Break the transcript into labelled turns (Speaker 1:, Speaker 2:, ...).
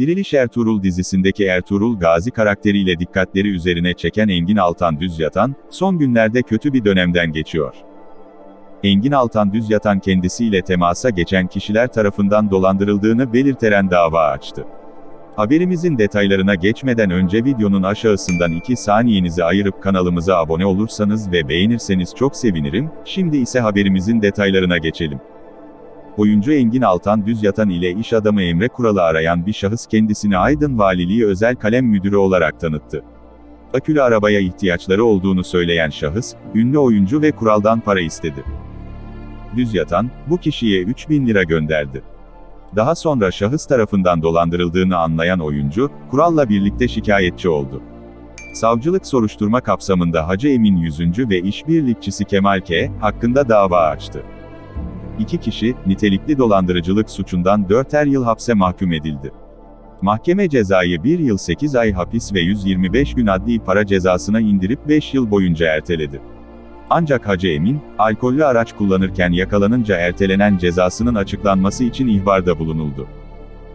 Speaker 1: Diriliş Ertuğrul dizisindeki Ertuğrul Gazi karakteriyle dikkatleri üzerine çeken Engin Altan Düzyatan, son günlerde kötü bir dönemden geçiyor. Engin Altan Düzyatan kendisiyle temasa geçen kişiler tarafından dolandırıldığını belirteren dava açtı. Haberimizin detaylarına geçmeden önce videonun aşağısından 2 saniyenizi ayırıp kanalımıza abone olursanız ve beğenirseniz çok sevinirim, şimdi ise haberimizin detaylarına geçelim. Oyuncu Engin Altan Düzyatan ile iş adamı Emre Kural'ı arayan bir şahıs kendisini Aydın Valiliği Özel Kalem Müdürü olarak tanıttı. Akülü arabaya ihtiyaçları olduğunu söyleyen şahıs, ünlü oyuncu ve Kural'dan para istedi. Düzyatan, bu kişiye 3000 lira gönderdi. Daha sonra şahıs tarafından dolandırıldığını anlayan oyuncu, Kural'la birlikte şikayetçi oldu. Savcılık soruşturma kapsamında Hacı Emin Yüzüncü ve işbirlikçisi Kemal K. hakkında dava açtı. İki kişi, nitelikli dolandırıcılık suçundan 4'er yıl hapse mahkum edildi. Mahkeme cezayı 1 yıl 8 ay hapis ve 125 gün adli para cezasına indirip 5 yıl boyunca erteledi. Ancak Hacı Emin, alkollü araç kullanırken yakalanınca ertelenen cezasının açıklanması için ihbarda bulunuldu.